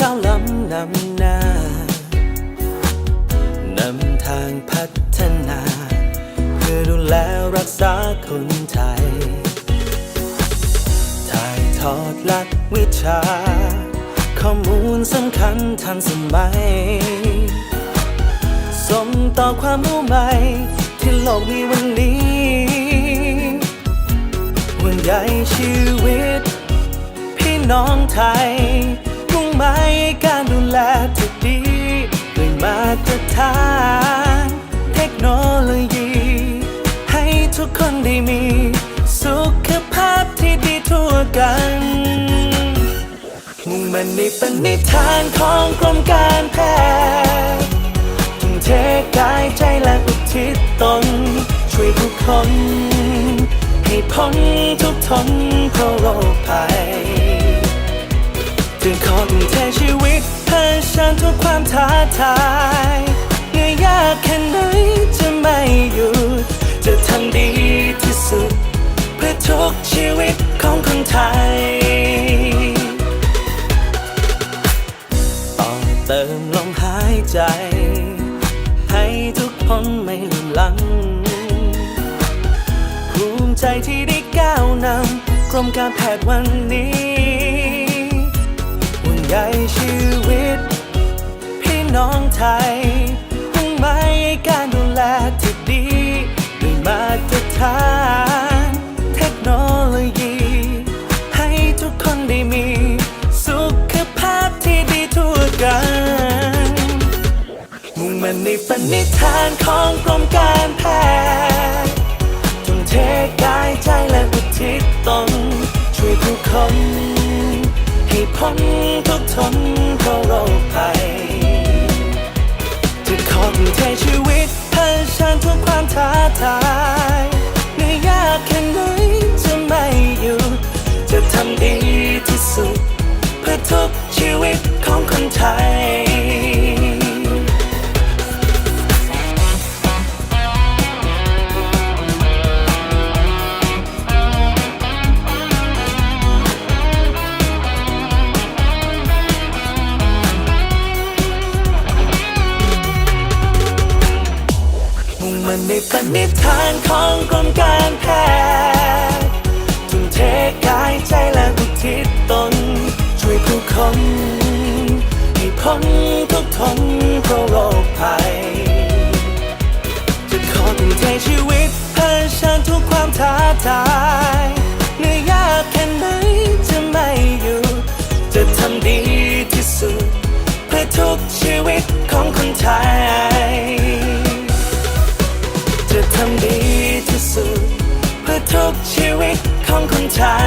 ก้าวล้ำนำหน้านำทางพัฒนา เพื่อดูแลรักษาคนไทย ถ่ายทอดหลักวิชา ข้อมูลสำคัญทันสมัยส่งต่อความรู้ใหม่ที่โลกมีวันนี้ห่วงใยชีวิต พี่น้องไทย การดูแลที่ดีด้วยมาตรฐาน เทคโนโลยี ให้ทุกคนได้มี สุขภาพที่ดีทั่วกันมุ่งมันในปณิธานของกรมการแพทย์ทุ่มเทกายใจและอุทิศตน ช่วยผู้คน ให้พ้นทุกทนเพราะโรคภัย ถึงขอทุ่มเทชีวิตเพื่อฉันทุกความท้าทายเหนื่อยยากแค่ไหนจะไม่หยุด จะทำดีที่สุด เพื่อทุกชีวิตของคนไทย ต่อเติมลมหายใจ ให้ทุกคนไม่ลืมหลัง ภูมิใจที่ได้ก้าวนำกรมการแพทย์วันนี้ ชีวิต พี่น้องไทยมุ่งหมายการดูแลที่ดีด้วยมาตรฐาน เทคโนโลยี ให้ทุกคนได้มี สุขภาพที่ดีทั่วกัน มุ่งมันในปณิธานของกรมการแพทย์ ค ในปณิธานของกรมการแพทย์ทุ่มเทกายใจและอุทิศตน ช่วยผู้คนให้พ้นทุกข์ทน ข